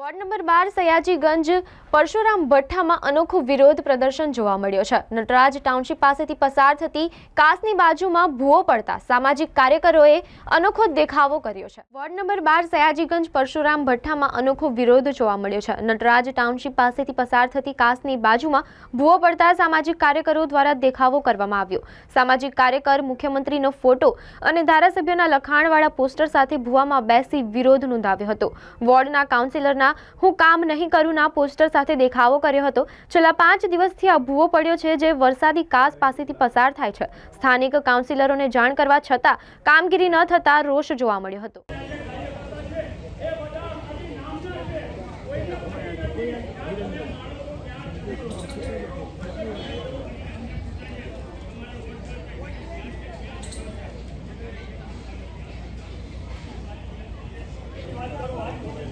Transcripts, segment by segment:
Ward number બાર સયાજીગંજ પરશુરામ ભઠ્ઠામાં અનોખો વિરોધ પ્રદર્શન જોવા મળ્યો છે. નટરાજ ટાઉનશીપ પાસેથી પસાર થતી કાસની બાજુમાં ભૂવો પડતા સામાજિક કાર્યકરોએ અનોખો દેખાવો કર્યો છે. વોર્ડ નંબર બાર સયાજીગંજ પરશુરામ ભઠ્ઠામાં અનોખો વિરોધ જોવા મળ્યો છે. નટરાજ ટાઉનશીપ પાસેથી પસાર થતી કાસની બાજુમાં ભૂવો પડતા સામાજિક કાર્યકરો દ્વારા દેખાવો કરવામાં આવ્યો. સામાજિક કાર્યકર, મુખ્યમંત્રીનો ફોટો અને ધારાસભ્યોના લખાણવાળા પોસ્ટર સાથે ભૂવામાં બેસી વિરોધ નોંધાવ્યો હતો. વોર્ડના કાઉન્સિલરના હું કામ નહીં કરું, ના પોસ્ટર સાથે દેખાવો કર્યો હતો. છેલ્લા પાંચ દિવસથી આ ભૂવો પડ્યો છે જે વરસાદી કાસ પાસેથી પસાર થાય છે. સ્થાનિક કાઉન્સિલરોને જાણ કરવા છતાં કામગીરી ન થતાં રોષ જોવા મળ્યો હતો. આ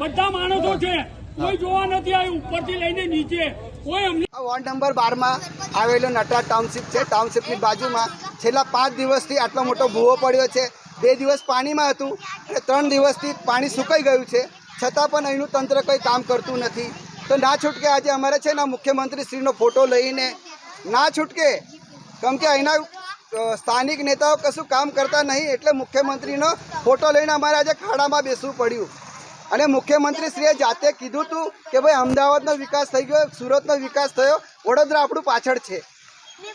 બધા માણસો છે. કોઈ જોવા નથી આવ્યું. ઉપરથી લઈને નીચે. વોર્ડ નંબર બારમાં આવેલો નટરા ટાઉનશીપ છે. ટાઉનશીપની બાજુમાં છેલ્લા પાંચ દિવસથી આટલો મોટો ભૂવો પડ્યો છે. બે દિવસ પાણીમાં હતું અને ત્રણ દિવસથી પાણી સુકાઈ ગયું છે. છતાં પણ અહીંનું તંત્ર કંઈ કામ કરતું નથી. તો ના છૂટકે આજે અમારે છે ને મુખ્યમંત્રી શ્રીનો ફોટો લઈને ના છૂટકે? કેમ કે અહીંના સ્થાનિક નેતાઓ કશું કામ કરતા નહીં એટલે મુખ્યમંત્રીનો ફોટો લઈને અમારે આજે ખાડામાં બેસવું પડ્યું. અને મુખ્યમંત્રીશ્રીએ જાતે કીધું હતું કે ભાઈ અમદાવાદનો વિકાસ થઈ ગયો, સુરતનો વિકાસ થયો, વડોદરા આપણું પાછળ છે.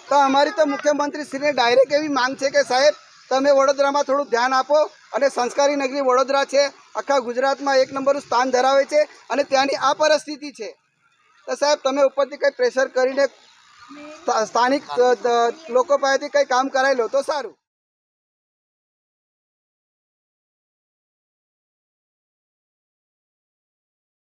તો અમારી તો મુખ્યમંત્રીશ્રીને ડાયરેક્ટ એવી માંગ છે કે સાહેબ, તમે વડોદરામાં થોડું ધ્યાન આપો અને સંસ્કારી નગરી વડોદરા છે, આખા ગુજરાતમાં એક નંબરનું સ્થાન ધરાવે છે અને ત્યાંની આ પરિસ્થિતિ છે. તો સાહેબ, તમે ઉપરથી કંઈ પ્રેશર કરીને સ્થાનિક લોકો પાસેથી કંઈ કામ કરાવી લો તો સારું.